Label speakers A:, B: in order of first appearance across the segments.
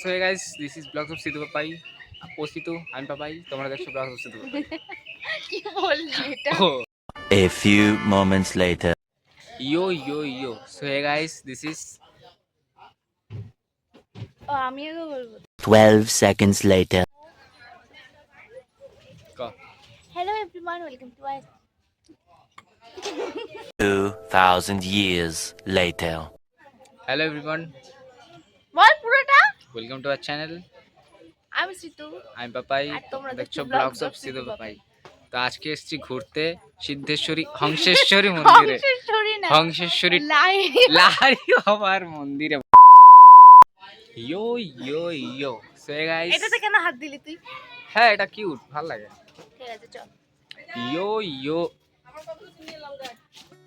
A: Yo yo yo so guys this is vlogs of Sidhu Papai ও সিধু আমি পাপাই তোমরা দেখছ blogs of Sidhu Papai
B: কি বললি এটা
A: ও
C: A few moments later.
A: Yo yo yo so guys this is
B: ও আমিও তো বলব
C: 12 seconds later.
A: ক
B: hello everyone welcome to my
C: 2000 years later.
A: Hello everyone
B: বল পুরোটা
A: ওয়েলকাম টু আওয়ার চ্যানেল
B: আমি সিতু
A: আমি পাপাই দেখছ ব্লগস অফ সিধু পাপাই তো আজকে এসেছি ঘুরতে সিদ্ধেশ্বরী হংসেশ্বরী মন্দিরে।
B: হংসেশ্বরী
A: লাহারি বাবার মন্দিরে। ইয়ো ইয়ো ইয়ো। সো গাইস
B: এটাতে কেন হাত দিলি তুই?
A: হ্যাঁ এটা কিউট ভালো লাগে।
B: ঠিক আছে চল।
A: ইয়ো ইয়ো।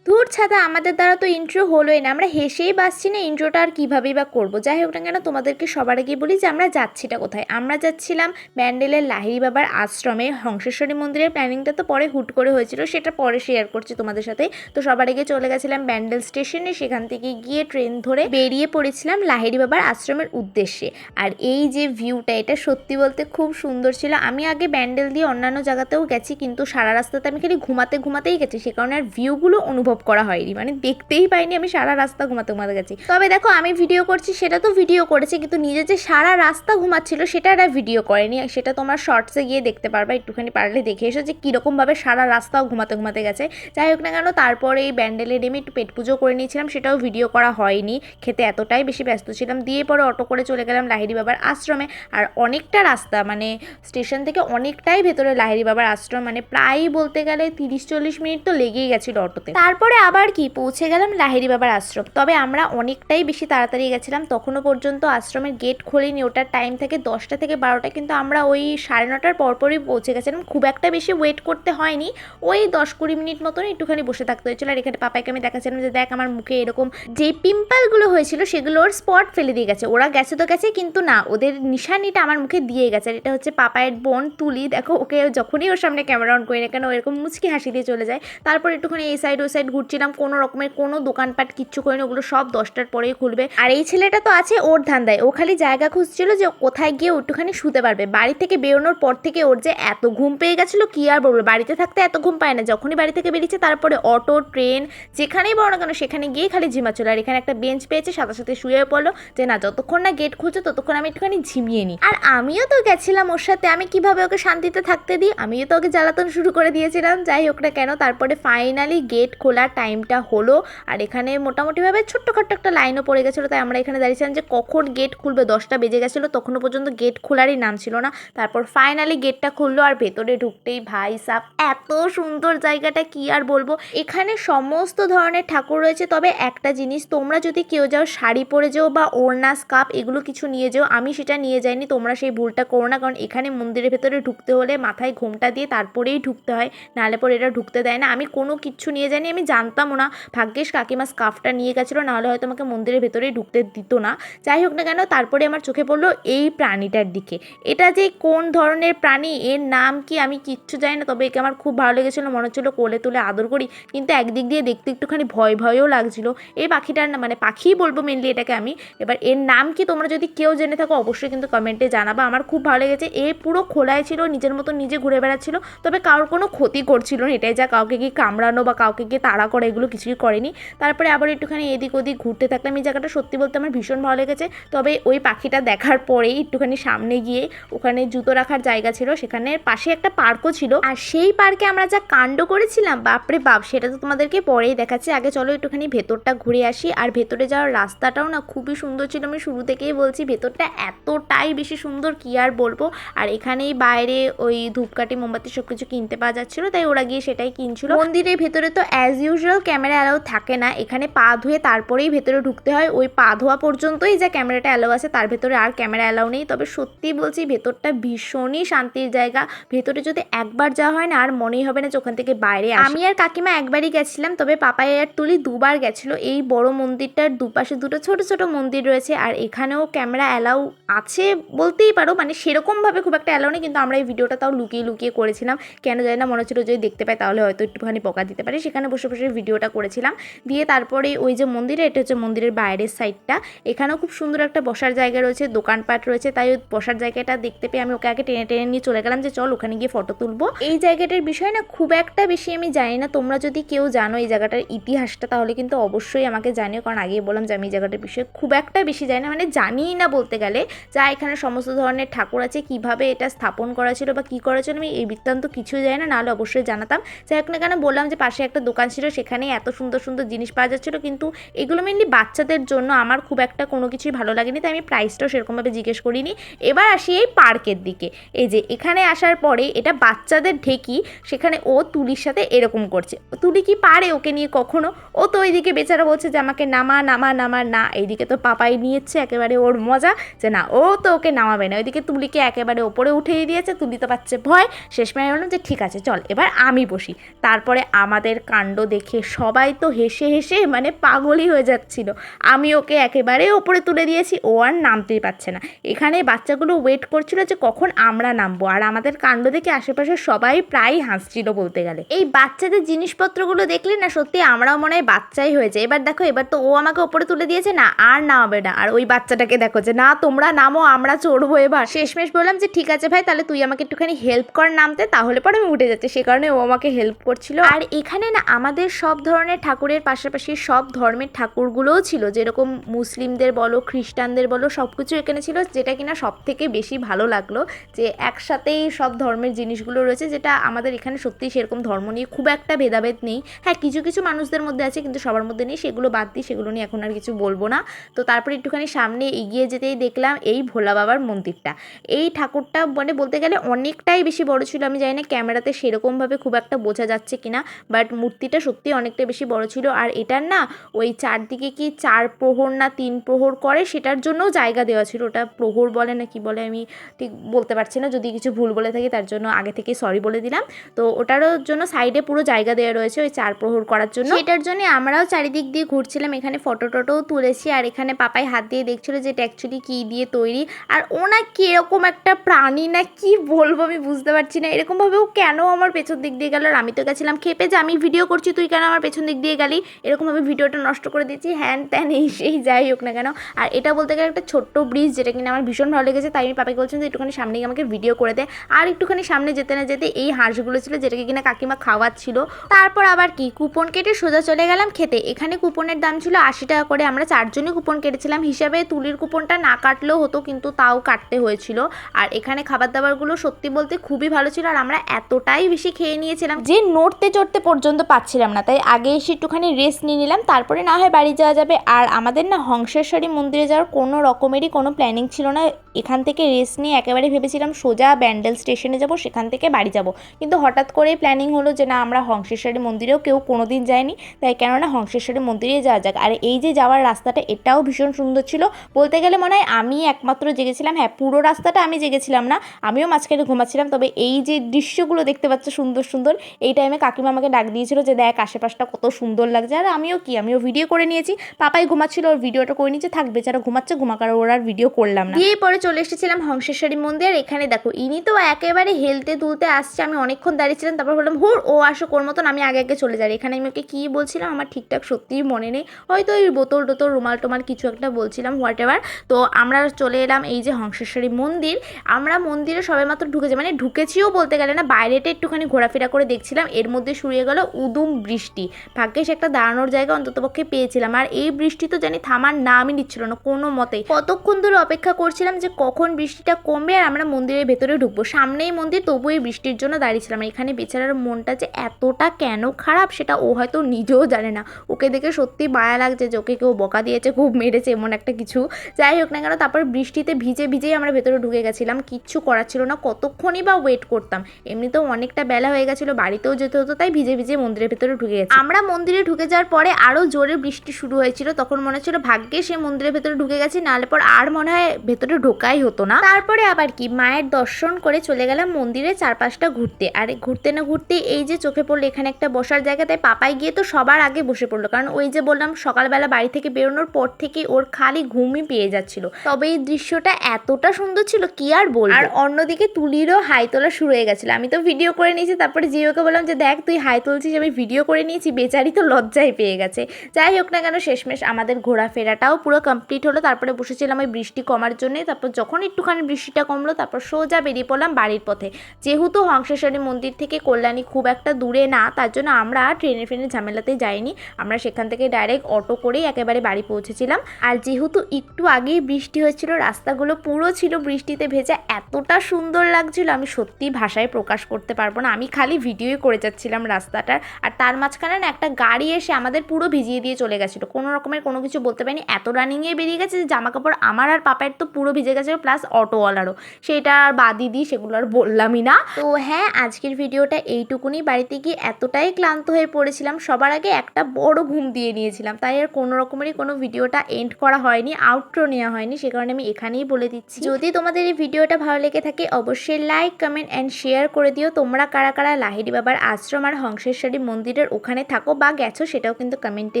D: ধূর ছাদা আমাদের দ্বারা তো ইন্ট্রো হলোই না। আমরা হেসেই বাসছি না ইন্ট্রোটা আর কীভাবেই বা করব? যাই হোক না কেন, তোমাদেরকে সবার আগে বলি যে আমরা যাচ্ছিটা কোথায়? আমরা যাচ্ছিলাম ব্যান্ডেলের লাহিড়ি বাবার আশ্রমে। হংসেশ্বরী মন্দিরের প্ল্যানিংটা তো পরে হুট করে হয়েছিল, সেটা পরে শেয়ার করছি তোমাদের সাথে। তো সবার আগে চলে গেছিলাম ব্যান্ডেল স্টেশনে, সেখান থেকে গিয়ে ট্রেন ধরে বেরিয়ে পড়েছিলাম লাহিড়ি বাবার আশ্রমের উদ্দেশ্যে। আর এই যে ভিউটা এটা সত্যি বলতে খুব সুন্দর ছিল। আমি আগে ব্যান্ডেল দিয়ে অন্যান্য জায়গাতেও গেছি, কিন্তু সারা রাস্তাতে আমি খালি ঘুমাতে ঘুমাতেই গেছি। সে কারণে আর ভিউগুলো অনুভব করা হয়নি। মানে দেখতেই পাইনি আমি সারা রাস্তা ঘুমাতে ঘুমাতে গেছি। তবে দেখো, আমি ভিডিও করছি, সেটা তো ভিডিও করেছি, কিন্তু নিজে যে সারা রাস্তা ঘুমাচ্ছিল, সেটা আর ভিডিও করেনি। সেটা তোমার শর্টসে গিয়ে দেখতে পারবা, একটুখানি পারলে দেখে এসো যে কীরকমভাবে সারা রাস্তাও ঘুমাতে ঘুমাতে গেছে। যাই হোক না কেন, তারপরে এই ব্যান্ডেলে নেমে একটু পেট পুজো করে নিয়েছিলাম, সেটাও ভিডিও করা হয়নি। খেতে এতটাই বেশি ব্যস্ত ছিলাম, দিয়ে পরে অটো করে চলে গেলাম লাহিড়ি বাবার আশ্রমে। আর অনেকটা রাস্তা মানে স্টেশন থেকে অনেকটাই ভেতরে লাহিড়ি বাবার আশ্রম মানে প্রায় বলতে গেলে তিরিশ চল্লিশ মিনিট তো লেগেই গেছিল অটোতে। তারপরে আবার কি? পৌঁছে গেলাম লাহিড়ি বাবার আশ্রম। তবে আমরা অনেকটাই বেশি তাড়াতাড়ি গেছিলাম, তখনও পর্যন্ত আশ্রমের গেট খোলেনি, ওটার টাইম থেকে দশটা থেকে বারোটা, কিন্তু আমরা ওই সাড়ে নটার পরপরই পৌঁছে গেছিলাম। খুব একটা বেশি ওয়েট করতে হয়নি, ওই দশ কুড়ি মিনিট মতন একটুখানি বসে থাকতে হয়েছিল। আর এখানে পাপাইকে আমি দেখাচ্ছিলাম যে, দেখ, আমার মুখে এরকম যে পিম্পলগুলো হয়েছিল সেগুলোর স্পট ফেলে দিয়ে গেছে। ওরা গেছে তো গেছে, কিন্তু না, ওদের নিশানিটা আমার মুখে দিয়ে গেছে। আর এটা হচ্ছে পাপায়ের বোন তুলি। দেখো, ওকে যখনই ওর সামনে ক্যামেরা অন করি না কেন এরকম মুচকি হাসি দিয়ে চলে যায়। তারপর একটুখানি এই সাইড ওই সাইড ঘুরছিলাম, কোনো রকমের কোনো দোকানপাট কিচ্ছু করিনি, ওগুলো সব দশটার পরেই খুলবে। আর এই ছেলেটা তো আছে ওর ধান্দায়, ও খালি জায়গা খুঁজছিল যে কোথায় গিয়ে ও একটুখানি শুতে পারবে। বাড়ি থেকে বেরোনোর পর থেকে ওর যে এত ঘুম পেয়ে গেছিল, কি আর বলব? বাড়িতে থাকতে এত ঘুম পায় না, যখনই বাড়ি থেকে বেরিয়েছে তারপরে অটো, ট্রেন, যেখানেই বড় না কেন, সেখানে গিয়ে খালি ঝিমা ঝিমাচ্ছিল আর এখানে একটা বেঞ্চ পেয়েছে সাথে সাথে শুয়ে পড়ল যে না, যতক্ষণ না গেট খুলছে ততক্ষণ আমি একটুখানি ঝিমিয়ে নিই। আর আমিও তো গেছিলাম ওর সাথে, আমি কীভাবে ওকে শান্তিতে থাকতে দিই? আমিও তো ওকে জ্বালাতন শুরু করে দিয়েছিলাম, যাই হোক না কেন, তারপরে ফাইনালি গেট খোলার টাইমটা হলো। আর এখানে মোটামুটিভাবে ছোট্টখাট্ট একটা লাইনও পড়ে গেছিল, তাই আমরা এখানে দাঁড়িয়েছিলাম যে কখন গেট খুলবে। দশটা বেজে গেছিল, তখনও পর্যন্ত গেট খোলারই নাম ছিল না। তারপর ফাইনালি গেটটা খুললো, আর ভেতরে ঢুকতেই ভাই সাপ এত সুন্দর জায়গাটা কি আর বলব? এখানে সমস্ত ধরনের ঠাকুর রয়েছে, তবে একটা জিনিস, তোমরা যদি কেউ যাও শাড়ি পরে যেও বা ওড়না স্কাপ এগুলো কিছু নিয়ে যেও, আমি সেটা নিয়ে যাইনি, তোমরা সেই ভুলটা করো না। কারণ এখানে মন্দিরের ভেতরে ঢুকতে হলে মাথায় ঘোমটা দিয়ে তারপরেই ঢুকতে হয়, নাহলে পরে এটা ঢুকতে দেয় না। আমি কোনো কিচ্ছু নিয়ে যাইনি, আমি জানতামও না। ভাগ্যেশ কাকিমা স্কার্ফটা নিয়ে গেছিল, নাহলে হয়তো আমাকে মন্দিরের ভেতরেই ঢুকতে দিত না। যাই হোক না কেন, তারপরে আমার চোখে পড়ল এই প্রাণীটার দিকে। এটা যে কোন ধরনের প্রাণী, এর নাম কি আমি কিচ্ছু জানি না, তবে একে আমার খুব ভালো লেগেছিলো, মনে হচ্ছিল কোলে তুলে আদর করি। কিন্তু একদিক দিয়ে দেখতে একটুখানি ভয় ভয়ও লাগছিল। এই পাখিটার মানে পাখিই বলব মেনলি এটাকে আমি। এবার এর নাম কি তোমরা যদি কেউ জেনে থাকো, অবশ্যই কিন্তু কমেন্টে জানাবা। আমার খুব ভালো লেগেছে, এ পুরো খোলায় ছিল, নিজের মতো নিজে ঘুরে বেড়াচ্ছিল, তবে কারোর কোনো ক্ষতি করছিল না। এটাই যা কাউকে গিয়ে কামড়ানো বা কাউকে গিয়ে তাড়া করা এগুলো কিছুই করেনি। তারপরে আবার একটুখানি এদিক ওদিক ঘুরতে থাকলাম। এই জায়গাটা সত্যি বলতে আমার ভীষণ ভালো লেগেছে। তবে ওই পাখিটা দেখার পরেই একটুখানি সামনে গিয়ে ওখানে জুতো রাখার জায়গা ছিল। সেখানে পাশে একটা পার্কও ছিল। আর সেই পার্কে আমরা যা কাণ্ড করেছিলাম, বাপরে বাপ, সেটা তো তোমাদেরকে পরেই দেখাচ্ছি। আগে চলো একটুখানি ভেতরটা ঘুরে আসি। আর ভেতরে যাওয়ার রাস্তাটাও না খুবই সুন্দর ছিল। আমি শুরু থেকেই বলছি ভেতরটা এতটাই বেশি সুন্দর, কি আর বলব? আর এখানেই বাইরে ওই ধূপকাঠি, মোমবাতি সব কিছু কিনতে পাওয়া যাচ্ছিল। তাই ওরা গিয়ে সেটাই কিনছিল। মন্দিরের ভেতরে তো অ্যাজ ইউজুয়াল ক্যামেরা অ্যালাউ থাকে না। এখানে পা ধুয়ে তারপরেই ভেতরে ঢুকতে হয়। ওই পা ধোয়া পর্যন্তই যা ক্যামেরাটা অ্যালাউ আছে, তার ভেতরে আর ক্যামেরা অ্যালাউ নেই। তবে সত্যি বলছি, ভেতরটা ভীষণই শান্তির জায়গা। ভেতরে যদি একবার যাওয়া হয় না, আর মনেই হবে না যে ওখান থেকে বাইরে আমি আর কাকিমা একবারই গেছিলাম, তবে পাপাই আর তুলি দুবার গেছিল। এই বড় মন্দিরটার দুপাশে দুটো ছোট ছোট মন্দির রয়েছে, আর এখানেও ক্যামেরা অ্যালাউ আছে বলতেই পারো। মানে সেরকমভাবে খুব একটা অ্যালাউ নেই, কিন্তু আমরা এই ভিডিওটা তাও লুকিয়ে লুকিয়ে করেছিলাম। কেন জানি না, মনে হচ্ছিল যদি দেখতে পাই, তাহলে হয়তো একটুখানি বকা দিতে পারে। সেখানে বসে বসে আশেপাশের ভিডিওটা করেছিলাম। দিয়ে তারপরে ওই যে মন্দিরে, এটা হচ্ছে মন্দিরের বাইরের সাইডটা। এখানেও খুব সুন্দর একটা বসার জায়গা রয়েছে, দোকানপাট রয়েছে, তাই ওই বসার জায়গাটা দেখতে পেয়ে আমি ওকে আগে টেনে টেনে নিয়ে চলে গেলাম যে চল ওখানে গিয়ে ফটো তুলবো। এই জায়গাটার বিষয়ে না খুব একটা বেশি আমি জানি না। তোমরা যদি কেউ জানো এই জায়গাটার ইতিহাসটা, তাহলে কিন্তু অবশ্যই আমাকে জানিও। কারণ আগেই বললাম যে আমি এই জায়গাটার বিষয়ে খুব একটা বেশি জানি না। মানে জানিই না বলতে গেলে যা এখানে সমস্ত ধরনের ঠাকুর আছে, কীভাবে এটা স্থাপন করা ছিল বা কী করা ছিল, আমি এই বৃত্তান্ত কিছুই জানি না। নাহলে অবশ্যই জানাতাম। যাই হোক না কেন, বললাম যে পাশে একটা দোকান ছিল সেখানে এত সুন্দর সুন্দর জিনিস পাওয়া যাচ্ছিল। কিন্তু এগুলো মেনলি বাচ্চাদের জন্য আমার খুব একটা কোনো কিছুই ভালো লাগেনি, তাই আমি প্রাইসটাও সেরকমভাবে জিজ্ঞেস করিনি। এবার আসি এই পার্কের দিকে। এই যে এখানে আসার পরে এটা বাচ্চাদের ঢেকি, সেখানে ও তুলির সাথে এরকম করছে। তুলি কি পারে ওকে নিয়ে কখনো? ও তো ওইদিকে বেচারা বলছে যে আমাকে নামা নামা নামা, না। এইদিকে তো পাপাই নিয়েছে, একেবারে ওর মজা যে না, ও তো ওকে নামাবে না। ওইদিকে তুলিকে একেবারে ওপরে উঠিয়ে দিয়েছে, তুলি তো পাচ্ছে ভয়। শেষমেশ বললাম যে ঠিক আছে, চল, এবার আমি বসি। তারপরে আমাদের কাণ্ড দেখে সবাই তো হেসে হেসে মানে পাগলই হয়ে যাচ্ছিল। আমি ওকে একেবারে ওপরে তুলে দিয়েছি, ও আর নামতেই পারছে না। এখানে বাচ্চাগুলো ওয়েট করছিল যে কখন আমরা নামবো। আর আমাদের কাণ্ড দেখে আশেপাশে সবাই প্রায় হাসছিল বলতে গেলে। এই বাচ্চাদের জিনিসপত্রগুলো দেখলে না সত্যি আমরাও মনে হয় বাচ্চাই হয়েছে এবার দেখো, এবার তো ও আমাকে ওপরে তুলে দিয়েছে না, আর নামাবে না। আর ওই বাচ্চাটাকে দেখো যে, না, তোমরা নামো, আমরা চড়বো এবার। শেষমেশ বললাম যে, ঠিক আছে ভাই, তাহলে তুই আমাকে একটুখানি হেল্প কর নামতে, তাহলে পরে আমি উঠে যাচ্ছি। সে কারণে ও আমাকে হেল্প করছিল। আর এখানে না আমাদের সব ধরনের ঠাকুরের পাশাপাশি সব ধর্মের ঠাকুরগুলোও ছিল। যেরকম মুসলিমদের বলো, খ্রিস্টানদের বলো সব কিছু এখানে ছিল, যেটা কিনা সব থেকে বেশি ভালো লাগল যে একসাথেই সব ধর্মের জিনিসগুলো রয়েছে, যেটা আমাদের এখানে সত্যিই সেরকম ধর্ম নিয়ে খুব একটা ভেদাভেদ নেই। হ্যাঁ কিছু কিছু মানুষদের মধ্যে আছে, কিন্তু সবার মধ্যে নেই, সেগুলো বাদ দিই সেগুলো নিয়ে এখন আর কিছু বলব না। তো তারপরে একটুখানি সামনে এগিয়ে যেতেই দেখলাম এই ভোলা বাবার মন্দিরটা। এই ঠাকুরটা মানে বলতে গেলে অনেকটাই বেশি বড় ছিল, আমি জানি না ক্যামেরাতে সেরকমভাবে খুব একটা বোঝা যাচ্ছে কিনা, বাট মূর্তিটা সত্যি অনেকটা বেশি বড় ছিল। আর এটার না ওই চারদিকে কি চার প্রহর না তিন প্রহর করে সেটার জন্যও জায়গা দেওয়া ছিল। ওটা প্রহর বলে না কি বলে আমি ঠিক বলতে পারছি না। যদি কিছু ভুল বলে থাকি তার জন্য আগে থেকে সরি বলে দিলাম। তো ওটারও জন্য সাইডে পুরো জায়গা দেওয়া রয়েছে ওই চার প্রহর করার জন্য। সেটার জন্য আমরাও চারিদিক দিয়ে ঘুরছিলাম। এখানে ফটো টটোও তুলেছি আর এখানে পাপাই হাত দিয়ে দেখছিল যে এটা অ্যাকচুয়ালি কী দিয়ে তৈরি। আর ওনা কীরকম একটা প্রাণী না কি বলব আমি বুঝতে পারছি না। এরকমভাবে ও কেন আমার পেছন দিক দিয়ে গেল? আর আমি তো গেছিলাম খেপে যে আমি ভিডিও করছি, তুই কেন আমার পেছন দিক দিয়ে গেলি? এরকমভাবে ভিডিওটা নষ্ট করে দিয়েছি, হ্যান ত্যান, এই সেই যাই হোক না কেন। আর এটা বলতে গেলে একটা ছোট্ট ব্রিজ যেটা কিনা আমার ভীষণ ভালো লেগেছে, তাই আমি পাপাকে বলছিলাম যে একটুখানি সামনে গিয়ে আমাকে ভিডিও করে দে। আর একটুখানি সামনে যেতে না যেতে এই হাঁসগুলো ছিল যেটাকে কিনা কাকিমা খাওয়াচ্ছিল। তারপর আবার কি? কুপন কেটে সোজা চলে গেলাম খেতে। এখানে কুপনের দাম ছিল আশি টাকা করে। আমরা চারজনই কুপন কেটেছিলাম। হিসাবে তুলির কুপনটা না কাটলেও হতো, কিন্তু তাও কাটতে হয়েছিল। আর এখানে খাবার দাবারগুলো সত্যি বলতে খুবই ভালো ছিল। আর আমরা এতটাই বেশি খেয়ে নিয়েছিলাম যে নড়তে চড়তে পর্যন্ত পাচ্ছিলাম না। তাই আগে এসে একটুখানি রেস্ট নিয়ে নিলাম। তারপরে না হয় বাড়ি যাওয়া যাবে। আর আমাদের না হংসেশ্বরী মন্দিরে যাওয়ার কোনো রকমেরই কোনো প্ল্যানিং ছিল না। এখান থেকে রেস্ট নিয়ে একেবারে ভেবেছিলাম সোজা ব্যান্ডেল স্টেশনে যাব, সেখান থেকে বাড়ি যাব। কিন্তু হঠাৎ করেই প্ল্যানিং হলো যে না, আমরা হংসেশ্বরী মন্দিরেও কেউ কোনো দিন যায়নি। তাই কেননা হংসেশ্বরী মন্দিরে যাওয়া যাক। আর এই যে যাওয়ার রাস্তাটা, এটাও ভীষণ সুন্দর ছিল। বলতে গেলে মনে হয় আমি একমাত্র জেগেছিলাম। হ্যাঁ পুরো রাস্তাটা আমি জেগেছিলাম না। আমিও মাঝখানে ঘুমাচ্ছিলাম। তবে এই যে দৃশ্যগুলো দেখতে পাচ্ছ সুন্দর সুন্দর, এই টাইমে কাকিমা আমাকে ডাক দিয়েছিল যে দেখ আশেপাশটা কত সুন্দর লাগছে। আর আমিও কি? আমিও ভিডিও করে নিয়েছি। পাপাই ঘুমাচ্ছিল, ওর ভিডিওটা করে নিয়েছে। থাকবে বেচারা ঘুমাচ্ছে ঘুমাক, আর ওর আর ভিডিও করলাম না। দিয়ে পরে চলে এসেছিলাম হংসেশ্বরী মন্দির। এখানে দেখো, ইনি তো একেবারে হেলতে তুলতে আসছে। আমি অনেকক্ষণ দাঁড়িয়েছিলাম, তারপর বললাম, হুর, ও আসো কোর মতন আমি আগে আগে চলে যাই। এখানে আমি ওকে কী বলছিলাম? আমার ঠিকঠাক সত্যিই মনে নেই। হয়তো ওই বোতল টোতল, রুমাল টোমাল কিছু একটা বলছিলাম হোয়াট এভার তো আমরা চলে এলাম এই যে হংসেশ্বরী মন্দির। আমরা মন্দিরে সবাই মাত্র ঢুকেছি। মানে ঢুকেছিও বলতে গেলে না, বাইরেটা একটুখানি ঘোরাফেরা করে দেখছিলাম। এর মধ্যে শুরু গেল উদুম বৃষ্টি। ভাগ্যেস একটা দাঁড়ানোর জায়গা অন্ততপক্ষে পেয়েছিলাম। আর এই বৃষ্টি তো জানি থামার নামই নিচ্ছিল না কোনো মতেই। কতক্ষণ ধরে অপেক্ষা করছিলাম যে কখন বৃষ্টিটা কমবে আর আমরা মন্দিরের ভেতরে ঢুকবো। সামনেই মন্দির তবু এই বৃষ্টির জন্য দাঁড়িয়েছিলাম এখানে বেচারার মনটা যে এতটা কেন খারাপ সেটা ও হয়তো নিজেও জানে না। ওকে দেখে সত্যি মায়া লাগছে যে ওকে কেউ বকা দিয়েছে, খুব মেরেছে, এমন একটা কিছু। যাই হোক না কেন, তারপর বৃষ্টিতে ভিজে ভিজেই আমরা ভেতরে ঢুকে গেছিলাম। কিচ্ছু করার ছিল না। কতক্ষণই বা ওয়েট করতাম। এমনিতেও অনেকটা বেলা হয়ে গেছিল, বাড়িতেও যেতে হতো, তাই ভিজে ভিজে মন্দিরের ভেতরে ঢুকে গেছি। আমরা মন্দিরে ঢুকে যাওয়ার পরে আরও জোরে বৃষ্টি শুরু হয়েছিল তখন মনে হচ্ছিল ভাগ্যে সে মন্দিরের ভেতরে ঢুকে গেছি নাহলে পর আর মনে হয় ভেতরে ঢোকাই হতো না। তারপরে আবার কি মায়ের দর্শন করে চলে গেলাম মন্দিরের চারপাশটা ঘুরতে। আর ঘুরতে না ঘুরতে এই যে চোখে পড়ল এখানে একটা বসার জায়গা তাই পাপাই গিয়ে তো সবার আগে বসে পড়ল। কারণ ওই যে বললাম সকালবেলা বাড়ি থেকে বেরোনোর পর থেকে ওর খালি ঘুমই পেয়ে যাচ্ছিল। তবে এই দৃশ্যটা এতটা সুন্দর ছিল কি আর বল আর অন্যদিকে তুলিরও হাই তোলা শুরু হয়ে গেছিল। আমি তো ভিডিও করে নিয়েছি তারপরে জিওকে বললাম যে দেখ তুই হাই তুলছিস আমি ভিডিও ভিডিও করে নিয়েছি, বেচারি তো লজ্জায় পেয়ে গেছে। যাই হোক না কেন, শেষমেশ আমাদের ঘোরাফেরাটাও পুরো কমপ্লিট হলো। তারপরে বসেছিলাম ওই বৃষ্টি কমার জন্যে। তারপর যখন একটুখানি বৃষ্টিটা কমলো, তারপর সোজা বেরিয়ে পড়লাম বাড়ির পথে। যেহেতু হংসেশ্বরী মন্দির থেকে কল্যাণী খুব একটা দূরে না, তার জন্য আমরা ট্রেনে ফ্রেনে ঝামেলাতে যাইনি। আমরা সেখান থেকে ডাইরেক্ট অটো করেই একেবারে বাড়ি পৌঁছেছিলাম। আর যেহেতু একটু আগেই বৃষ্টি হয়েছিল, রাস্তাগুলো পুরো ছিল বৃষ্টিতে ভেজা, এতটা সুন্দর লাগছিল, আমি সত্যি ভাষায় প্রকাশ করতে পারব না। আমি খালি ভিডিওই করে যাচ্ছিলাম রাস্তাটার। আর তার মাঝখানে না একটা গাড়ি এসে আমাদের পুরো ভিজিয়ে দিয়ে চলে গেছিল। কোনো রকমের কোনো কিছু বলতে পারিনি। এত রানিংয়ে বেরিয়ে গেছে যে জামা কাপড় আমার আর পাপায়ের তো পুরো ভিজে গেছে প্লাস অটোওয়ালারও সেটা আর বাদি দিই সেগুলো আর বললামই না। তো হ্যাঁ আজকের ভিডিওটা এইটুকুনি। বাড়িতে গিয়ে এতটাই ক্লান্ত হয়ে পড়েছিলাম, সবার আগে একটা বড় ঘুম দিয়ে নিয়েছিলাম। তাই আর কোনো রকমেরই কোনো ভিডিওটা এন্ড করা হয়নি আউটরো নেওয়া হয়নি, সে কারণে আমি এখানেই বলে দিচ্ছি। যদি তোমাদের এই ভিডিওটা ভালো লেগে থাকে, অবশ্যই লাইক কমেন্ট অ্যান্ড শেয়ার করে দিও। তোমরা কারা কারা লাহিড়ি বাবার আশ্রম আর হংসেশ্বরী মন্দিরের ওখানে থাকো বা গেছো সেটাও কিন্তু কমেন্টে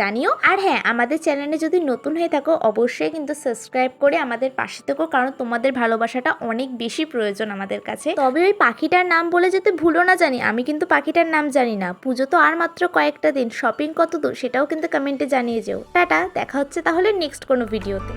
D: জানিও। আর হ্যাঁ আমাদের চ্যানেলে যদি নতুন হয়ে থাকো, অবশ্যই কিন্তু সাবস্ক্রাইব করে আমাদের পাশে থেকো, কারণ তোমাদের ভালোবাসাটা অনেক বেশি প্রয়োজন আমাদের কাছে। তবে ওই পাখিটার নাম বলে যেতে ভুলো না জানি, আমি কিন্তু পাখিটার নাম জানি না। পুজো তো আর মাত্র কয়েকটা দিন শপিং কত দূর সেটাও কিন্তু কমেন্টে জানিয়ে যেও। টাটা, দেখা হচ্ছে তাহলে নেক্সট কোনো ভিডিওতে